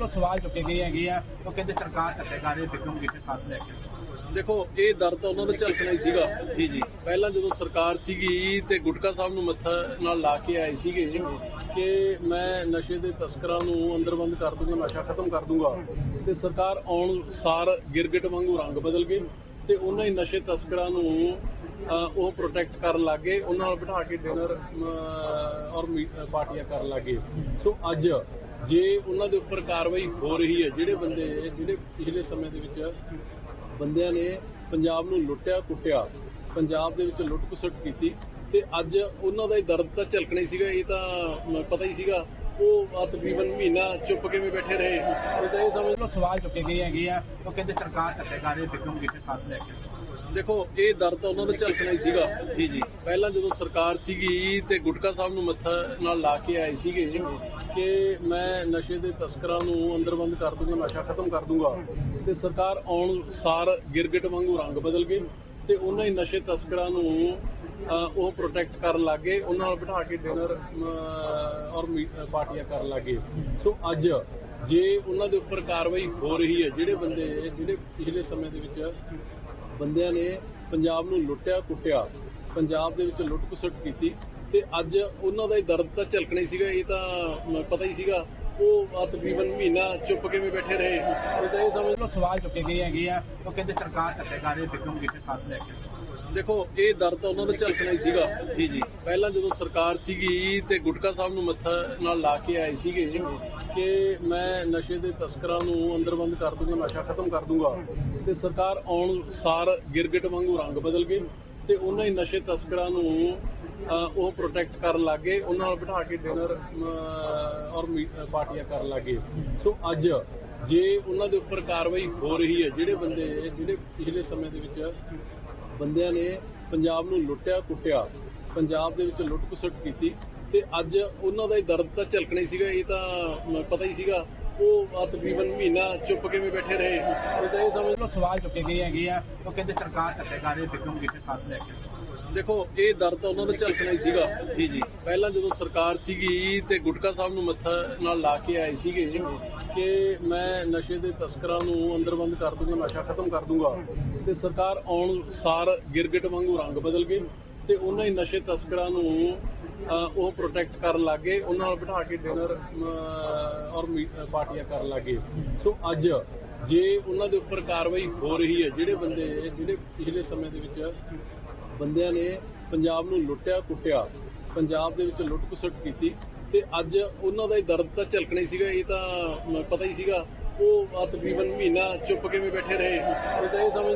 ਵੱਲੋਂ ਸਵਾਲ ਚੁੱਕੇ ਗਏ ਹੈਗੇ ਆ ਉਹ ਕਹਿੰਦੇ ਸਰਕਾਰ ਧੱਕੇ ਕਰ ਰਹੀ ਹੈ ਬਿਕਮ ਕਿਸੇ ਖਾਸ ਲੈ ਕੇ ਦੇਖੋ ਇਹ ਦਰ ਤਾਂ ਉਹਨਾਂ ਦਾ ਝਲਕਣਾ ਹੀ ਸੀਗਾ। ਜੀ ਜੀ। ਪਹਿਲਾਂ ਜਦੋਂ ਸਰਕਾਰ ਸੀਗੀ ਤੇ ਗੁਟਕਾ ਸਾਹਿਬ ਨੂੰ ਮੱਥਾ ਨਾਲ ਲਾ ਕੇ ਆਏ ਸੀਗੇ ਕਿ ਮੈਂ ਨਸ਼ੇ ਦੇ ਤਸਕਰਾਂ ਨੂੰ ਅੰਦਰਬੰਦ ਕਰ ਦੂੰਗਾ ਨਸ਼ਾ ਖਤਮ ਕਰ ਦੂੰਗਾ ਤੇ ਸਰਕਾਰ ਆਉਣ ਸਾਰ ਗਿਰਗਿਟ ਵਾਂਗੂ ਰੰਗ ਬਦਲ ਗਏ ਤੇ ਉਹਨਾਂ ਹੀ ਨਸ਼ੇ ਤਸਕਰਾਂ ਨੂੰ ਉਹ ਪ੍ਰੋਟੈਕਟ ਕਰਨ ਲੱਗੇ ਉਹਨਾਂ ਨਾਲ ਬਿਠਾ ਕੇ ਡਿਨਰ ਔਰ ਪਾਰਟੀਆਂ ਕਰਨ ਲੱਗੇ। ਸੋ ਅੱਜ ਜੇ ਉਹਨਾਂ ਦੇ ਉੱਪਰ ਕਾਰਵਾਈ ਹੋ ਰਹੀ ਹੈ ਜਿਹੜੇ ਬੰਦੇ ਜਿਹੜੇ ਪਿਛਲੇ ਸਮੇਂ ਦੇ ਵਿੱਚ ਬੰਦਿਆਂ ਨੇ ਪੰਜਾਬ ਨੂੰ ਲੁੱਟਿਆ ਕੁੱਟਿਆ ਪੰਜਾਬ ਦੇ ਵਿੱਚ ਲੁੱਟ ਖਸੁੱਟ ਕੀਤੀ ਤੇ ਅੱਜ ਉਹਨਾਂ ਦਾ ਹੀ ਦਰਦ ਤਾਂ ਝਲਕਣਾ ਹੀ ਸੀਗਾ ਇਹ ਤਾਂ ਪਤਾ ਹੀ ਸੀਗਾ। ਉਹ ਤਕਰੀਬਨ ਮਹੀਨਾ ਚੁੱਪ ਕਿਵੇਂ ਬੈਠੇ ਰਹੇ। ਇਹ ਤਾਂ ਇਹ ਸਮਝ ਵੱਲੋਂ ਸਵਾਲ ਚੁੱਕੇ ਗਏ ਹੈਗੇ ਆ। ਉਹ ਕਹਿੰਦੇ ਸਰਕਾਰ ਧੱਕੇ ਕਰ ਰਹੀ ਹੈ ਬਿਕਮ ਕਿਸੇ ਖਾਸ ਲੈ ਕੇ ਦੇਖੋ ਇਹ ਦਰ ਤਾਂ ਉਹਨਾਂ ਦਾ ਝਲਕਣਾ ਹੀ ਸੀਗਾ। ਜੀ ਜੀ। ਪਹਿਲਾਂ ਜਦੋਂ ਸਰਕਾਰ ਸੀਗੀ ਤੇ ਗੁਟਕਾ ਸਾਹਿਬ ਨੂੰ ਮੱਥਾ ਨਾਲ ਲਾ ਕੇ ਆਏ ਸੀਗੇ ਕਿ ਮੈਂ ਨਸ਼ੇ ਦੇ ਤਸਕਰਾਂ ਨੂੰ ਅੰਦਰ ਬੰਦ ਕਰ ਦੂੰਗਾ, ਨਸ਼ਾ ਖਤਮ ਕਰ ਦੂੰਗਾ ਤੇ ਸਰਕਾਰ ਆਉਣ ਸਾਰ ਗਿਰਗਿਟ ਵਾਂਗੂ ਰੰਗ ਬਦਲ ਗਈ ਤੇ ਉਹਨਾਂ ਹੀ ਨਸ਼ੇ ਤਸਕਰਾਂ ਨੂੰ ਉਹ ਪ੍ਰੋਟੈਕਟ ਕਰਨ ਲੱਗੇ, ਉਹਨਾਂ ਨਾਲ ਬਿਠਾ ਕੇ ਡਿਨਰ ਔਰ ਮੀ- ਪਾਰਟੀਆਂ ਕਰਨ ਲੱਗੇ। ਸੋ ਅੱਜ ਜੇ ਉਹਨਾਂ ਦੇ ਉੱਪਰ ਕਾਰਵਾਈ ਹੋ ਰਹੀ ਹੈ, ਜਿਹੜੇ ਬੰਦੇ, ਜਿਹੜੇ ਪਿਛਲੇ ਸਮੇਂ ਦੇ ਵਿੱਚ ਬੰਦਿਆਂ ਨੇ ਪੰਜਾਬ ਨੂੰ ਲੁੱਟਿਆ ਕੁੱਟਿਆ ਪੰਜਾਬ ਦੇ ਵਿੱਚ ਲੁੱਟ ਖਸੁੱਟ ਕੀਤੀ ਤੇ ਅੱਜ ਉਹਨਾਂ ਦਾ ਹੀ ਦਰਦ ਤਾਂ ਝਲਕਣਾ ਹੀ ਸੀਗਾ ਇਹ ਤਾਂ ਪਤਾ ਹੀ ਸੀਗਾ। ਉਹ ਤਕਰੀਬਨ ਮਹੀਨਾ ਚੁੱਪ ਕਿਵੇਂ ਬੈਠੇ ਰਹੇ। ਇਹ ਤਾਂ ਇਹ ਸਮਝ ਵੱਲੋਂ ਸਵਾਲ ਚੁੱਕੇ ਗਏ ਹੈਗੇ ਆ ਉਹ ਕਹਿੰਦੇ ਸਰਕਾਰ ਧੱਕੇ ਕਰ ਰਹੀ ਹੈ ਬਿਕਮ ਕਿਸੇ ਖਾਸ ਲੈ ਕੇ ਦੇਖੋ ਇਹ ਦਰ ਤਾਂ ਉਹਨਾਂ ਦਾ ਝਲਕਣਾ ਹੀ ਸੀਗਾ। ਜੀ ਜੀ। ਪਹਿਲਾਂ ਜਦੋਂ ਸਰਕਾਰ ਸੀਗੀ ਤੇ ਗੁਟਕਾ ਸਾਹਿਬ ਨੂੰ ਮੱਥਾ ਨਾਲ ਲਾ ਕੇ ਆਏ ਸੀਗੇ ਕਿ ਮੈਂ ਨਸ਼ੇ ਦੇ ਤਸਕਰਾਂ ਨੂੰ ਅੰਦਰਬੰਦ ਕਰ ਦੂੰਗਾ ਨਸ਼ਾ ਖਤਮ ਕਰ ਦੂੰਗਾ। ਤੇ ਸਰਕਾਰ ਆਉਣ ਸਾਰ ਗਿਰਗਿਟ ਵਾਂਗੂ ਰੰਗ ਬਦਲ ਗਏ। ਤੇ ਉਹਨਾਂ ਹੀ ਨਸ਼ੇ ਤਸਕਰਾਂ ਨੂੰ ਉਹ ਪ੍ਰੋਟੈਕਟ ਕਰਨ ਲੱਗੇ, ਉਹਨਾਂ ਨਾਲ ਬਿਠਾ ਕੇ ਡਿਨਰ ਔਰ ਮੀ- ਪਾਰਟੀਆਂ ਕਰਨ ਲੱਗੇ। ਸੋ ਅੱਜ ਜੇ ਉਹਨਾਂ ਦੇ ਉੱਪਰ ਕਾਰਵਾਈ ਹੋ ਰਹੀ ਹੈ, ਜਿਹੜੇ ਬੰਦੇ, ਜਿਹੜੇ ਪਿਛਲੇ ਸਮੇਂ ਦੇ ਵਿੱਚ ਬੰਦਿਆਂ ਨੇ ਪੰਜਾਬ ਨੂੰ ਲੁੱਟਿਆ, ਕੁੱਟਿਆ, ਪੰਜਾਬ ਦੇ ਵਿੱਚ ਲੁੱਟ ਖਸੁੱਟ ਕੀਤੀ, ਤੇ ਅੱਜ ਉਹਨਾਂ ਦਾ ਹੀ ਦਰਦ ਤਾਂ ਝਲਕਣਾ ਹੀ ਸੀਗਾ, ਇਹ ਤਾਂ ਪਤਾ ਹੀ ਸੀਗਾ। ਉਹ ਤਕਰੀਬਨ ਮਹੀਨਾ ਚੁੱਪ ਕਿਵੇਂ ਬੈਠੇ ਰਹੇ। ਇਹ ਤਾਂ ਇਹ ਸਮਝ ਵੱਲੋਂ ਸਵਾਲ ਚੁੱਕੇ ਗਏ ਹੈਗੇ ਆ ਉਹ ਕਹਿੰਦੇ ਸਰਕਾਰ ਧੱਕੇ ਕਰ ਰਹੀ ਹੈ ਬਿਕਮ ਕਿਸੇ ਖਾਸ ਲੈ ਕੇ ਦੇਖੋ ਇਹ ਦਰ ਤਾਂ ਉਹਨਾਂ ਦਾ ਝਲਕਣਾ ਹੀ ਸੀਗਾ। ਜੀ ਜੀ। ਪਹਿਲਾਂ ਜਦੋਂ ਸਰਕਾਰ ਸੀਗੀ ਤੇ ਗੁਟਕਾ ਸਾਹਿਬ ਨੂੰ ਮੱਥਾ ਨਾਲ ਲਾ ਕੇ ਆਏ ਸੀਗੇ ਕਿ ਮੈਂ ਨਸ਼ੇ ਦੇ ਤਸਕਰਾਂ ਨੂੰ ਅੰਦਰਬੰਦ ਕਰ ਦੂੰਗਾ ਨਸ਼ਾ ਖਤਮ ਕਰ ਦੂੰਗਾ ਤੇ ਸਰਕਾਰ ਆਉਣ ਸਾਰ ਗਿਰਗਿਟ ਵਾਂਗੂ ਰੰਗ ਬਦਲ ਗਏ ਤੇ ਉਹਨਾਂ ਹੀ ਨਸ਼ੇ ਤਸਕਰਾਂ ਨੂੰ ਉਹ ਪ੍ਰੋਟੈਕਟ ਕਰਨ ਲੱਗੇ ਉਹਨਾਂ ਨਾਲ ਬਿਠਾ ਕੇ ਡਿਨਰ ਔਰ ਮੀ- ਪਾਰਟੀਆਂ ਕਰਨ ਲੱਗੇ। ਸੋ ਅੱਜ ਜੇ ਉਹਨਾਂ ਦੇ ਉੱਪਰ ਕਾਰਵਾਈ ਹੋ ਰਹੀ ਹੈ, ਜਿਹੜੇ ਬੰਦੇ, ਜਿਹੜੇ ਪਿਛਲੇ ਸਮੇਂ ਦੇ ਵਿੱਚ ਬੰਦਿਆਂ ਨੇ ਪੰਜਾਬ ਨੂੰ ਲੁੱਟਿਆ, ਕੁੱਟਿਆ, ਪੰਜਾਬ ਦੇ ਵਿੱਚ ਲੁੱਟ ਖਸੁੱਟ ਕੀਤੀ, ਤੇ ਅੱਜ ਉਹਨਾਂ ਦਾ ਹੀ ਦਰਦ ਤਾਂ ਝਲਕਣਾ ਹੀ ਸੀਗਾ, ਇਹ ਤਾਂ ਪਤਾ ਹੀ ਸੀਗਾ, ਉਹ ਤਕਰੀਬਨ ਮਹੀਨਾ ਚੁੱਪ ਕਿਵੇਂ ਬੈਠੇ ਰਹੇ, ਇਹ ਤਾਂ ਇਹ ਸਮਝ